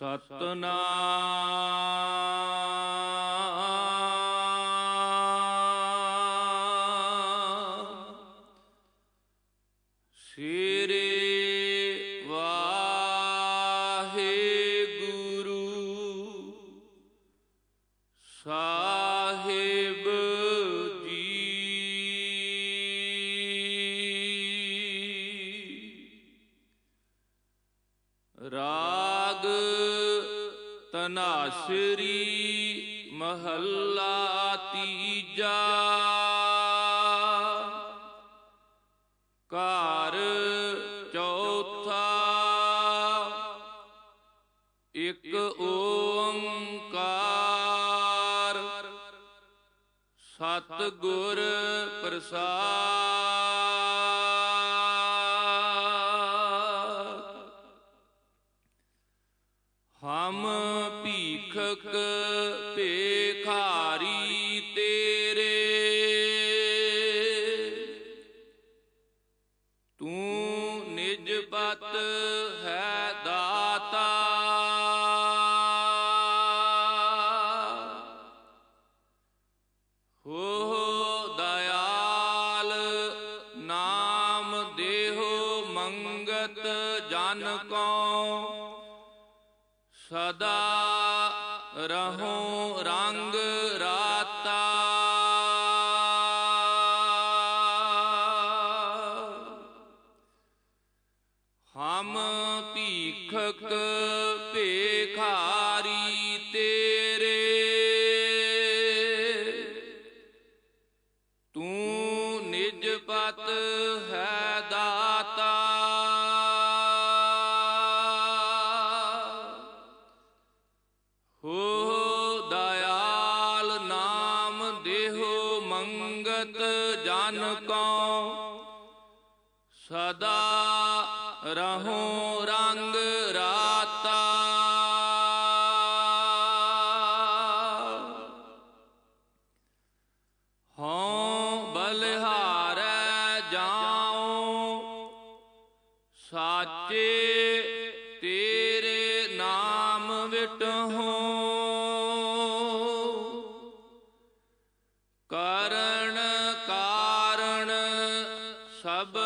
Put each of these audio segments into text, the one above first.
ਸਤਨਾਮ। ਤਨਾਸਰੀ ਮਹੱਲਾ ਤੀਜਾ। ਘਰ ਭੇਖਾਰੀ ਤੇਰੇ। ਤੂੰ ਨਿਜ ਬਤ ਹੈ ਦਾਤਾ। ਹੋ ਦਇਆਲ ਨਾਮ ਦੇਹੋ ਮੰਗਤ ਜਨ ਕੋ ਸਦਾ ਰਹੋ ਰੰਗ ਮੰਗਤ ਜਨ ਕੋ ਸਦਾ ਰਹੋ ਰੰਗ sab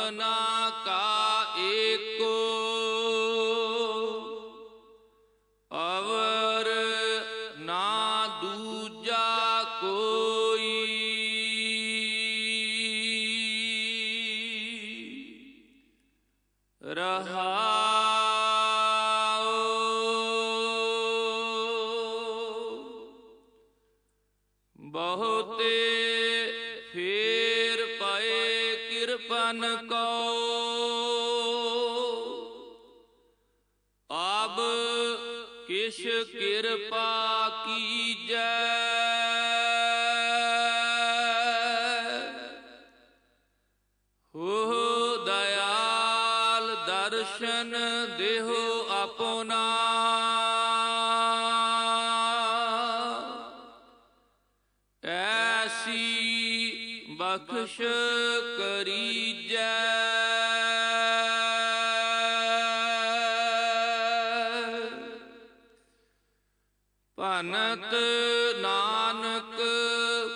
ਕਿਰਪਨ ਕੋ। ਆਬ ਕਿਛ ਕਿਰਪਾ ਕੀਜੈ। ਹੋ ਦਇਆਲ ਦਰਸ਼ਨ ਦੇਹੋ ਬਖਸ਼ ਕਰੀਜੈ। ਭਨਤ ਨਾਨਕ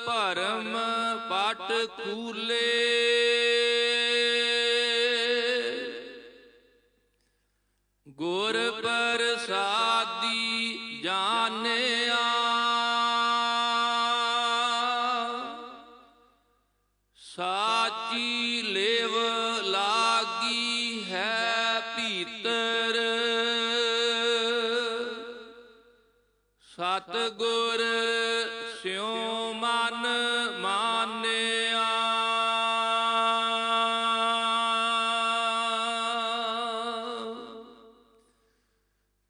ਭਰਮ ਪਟ ਖੂਲੇ। ਗੁਰ ਪ੍ਰਸਾਦੀ ਭੀਤਰ। ਸਤ ਗੁਰ ਸਿਉ ਮਨ ਮਾਨਿਆ।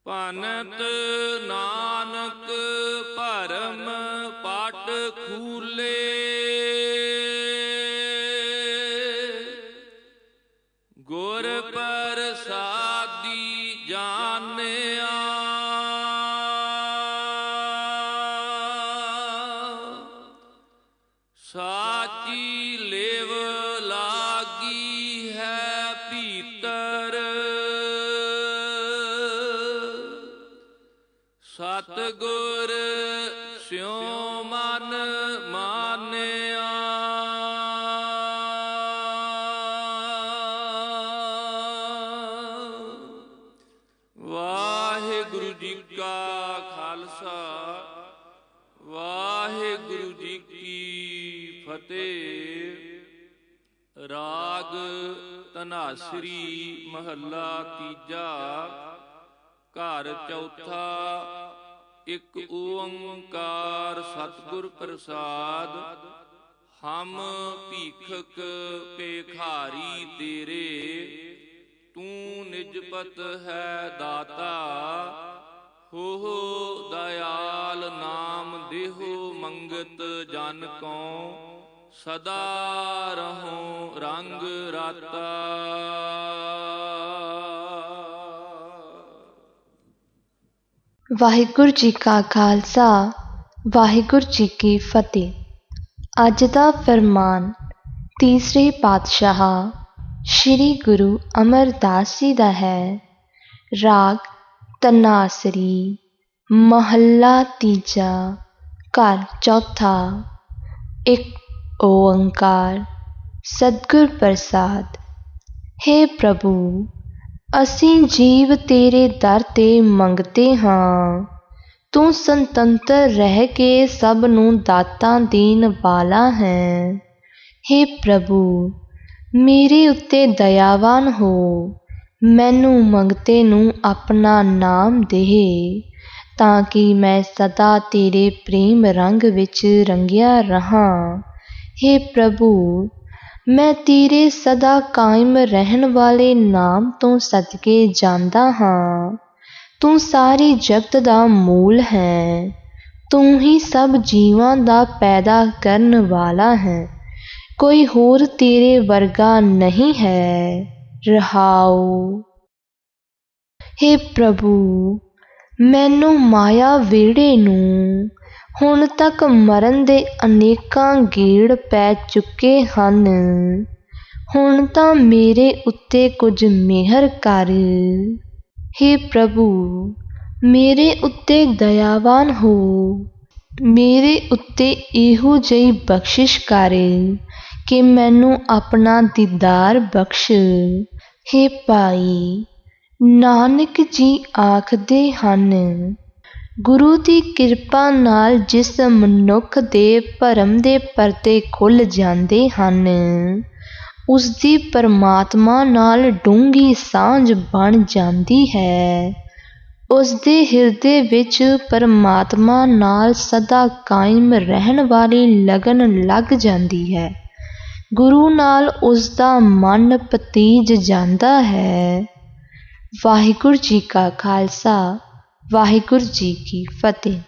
ਭਨਤ ਨਾ ਜਾਣਿਆ। ਸਾਚੀ ਲੇਵ ਲਾਗੀ ਹੈ ਭੀਤਰ। ਸਤਿਗੁਰ ਸਿਉ ਵਾਹਿਗੁਰੂ ਜੀ ਕਾ ਖਾਲਸਾ, ਵਾਹਿਗੁਰੂ ਜੀ ਕੀ ਫਤਿਹ। ਰਾਗ ਤਨਾਸਰੀ ਮਹੱਲਾ ਤੀਜਾ, ਘਰ ਚੌਥਾ, ਇੱਕ ਓੰਕਾਰ ਸਤਿਗੁਰ ਪ੍ਰਸਾਦ, ਹਮ ਭੀਖਕ ਭੇਖਾਰੀ ਤੇਰੇ, ਤੂੰ ਨਿਜਪਤ ਹੈ ਦਾਤਾ ਹੋ ਦਇਆਲ ਨਾਮ ਦੇਹੋ ਮੰਗਤ ਜਨ ਕੋ ਸਦਾ ਰਹੋ ਰੰਗ ਰਾਤਾ। ਵਾਹਿਗੁਰੂ ਜੀ ਕਾ ਖਾਲਸਾ, ਵਾਹਿਗੁਰੂ ਜੀ ਕੀ ਫਤਿਹ। ਅੱਜ ਦਾ ਫਰਮਾਨ ਤੀਸਰੇ ਪਾਤਸ਼ਾਹ ਸ੍ਰੀ ਗੁਰੂ ਅਮਰਦਾਸ ਜੀ ਦਾ ਹੈ। ਰਾਗ ਤਨਾਸਰੀ, ਮਹੱਲਾ ਤੀਜਾ, ਘਰ ਚੌਥਾ, ਇੱਕ ਓੰਕਾਰ, ਸਤਿਗੁਰ ਪ੍ਰਸਾਦ। ਹੇ ਪ੍ਰਭੂ, ਅਸੀਂ ਜੀਵ ਤੇਰੇ ਦਰ ਤੇ ਮੰਗਤੇ ਹਾਂ। ਤੂੰ ਸੁਤੰਤਰ ਰਹਿ ਕੇ ਸਭ ਨੂੰ ਦਾਤਾਂ ਦੇਣ ਵਾਲਾ ਹੈ। ਹੇ ਪ੍ਰਭੂ, ਮੇਰੇ ਉੱਤੇ ਦਇਆਵਾਨ ਹੋ। ਮੈਨੂੰ ਮੰਗਤੇ ਨੂੰ ਆਪਣਾ ਨਾਮ ਦੇ, ਤਾਂ ਕਿ ਮੈਂ ਸਦਾ ਤੇਰੇ ਪ੍ਰੇਮ ਰੰਗ ਵਿੱਚ ਰੰਗਿਆ ਰਹਾਂ। ਹੇ ਪ੍ਰਭੂ, ਮੈਂ ਤੇਰੇ ਸਦਾ ਕਾਇਮ ਰਹਿਣ ਵਾਲੇ ਨਾਮ ਤੋਂ ਸਦਕੇ ਜਾਂਦਾ ਹਾਂ। ਤੂੰ ਸਾਰੀ ਜਗਤ ਦਾ ਮੂਲ ਹੈ। ਤੂੰ ਹੀ ਸਭ ਜੀਵਾਂ ਦਾ ਪੈਦਾ ਕਰਨ ਵਾਲਾ ਹੈ। ਕੋਈ ਹੋਰ ਤੇਰੇ ਵਰਗਾ ਨਹੀਂ ਹੈ। ਰਹਾਉ। ਹੇ ਪ੍ਰਭੂ, ਮੈਨੂੰ ਮਾਇਆ ਵਿਹੜੇ ਨੂੰ ਹੁਣ ਤੱਕ ਮਰਨ ਦੇ ਅਨੇਕਾਂ ਗੇੜ ਪੈ ਚੁੱਕੇ ਹਨ। ਹੁਣ ਤਾਂ ਮੇਰੇ ਉੱਤੇ ਕੁਝ ਮਿਹਰ ਕਰ। ਹੇ ਪ੍ਰਭੂ, ਮੇਰੇ ਉੱਤੇ ਦਇਆਵਾਨ ਹੋ। ਮੇਰੇ ਉੱਤੇ ਇਹੋ ਜਿਹੀ ਬਖਸ਼ਿਸ਼ ਕਰ। ਕਿ ਮੈਨੂੰ ਆਪਣਾ ਦੀਦਾਰ ਬਖਸ਼। ਹੇ ਭਾਈ, ਨਾਨਕ ਜੀ ਆਖਦੇ ਹਨ, ਗੁਰੂ ਦੀ ਕਿਰਪਾ ਨਾਲ ਜਿਸ ਮਨੁੱਖ ਦੇ ਭਰਮ ਦੇ ਪਰਦੇ ਖੁੱਲ ਜਾਂਦੇ ਹਨ ਉਸ ਦੀ ਪਰਮਾਤਮਾ ਨਾਲ ਡੂੰਘੀ ਸਾਂਝ ਬਣ ਜਾਂਦੀ ਹੈ। ਉਸ ਦੇ ਹਿਰਦੇ ਵਿੱਚ ਪਰਮਾਤਮਾ ਨਾਲ ਸਦਾ ਕਾਇਮ ਰਹਿਣ ਵਾਲੀ ਲਗਨ ਲੱਗ ਜਾਂਦੀ ਹੈ। ਗੁਰੂ ਨਾਲ ਉਸ ਦਾ ਮਨ ਪਤੀਜ ਜਾਂਦਾ ਹੈ। ਵਾਹਿਗੁਰੂ ਜੀ ਕਾ ਖਾਲਸਾ, ਵਾਹਿਗੁਰੂ ਜੀ ਕੀ ਫਤਿਹ।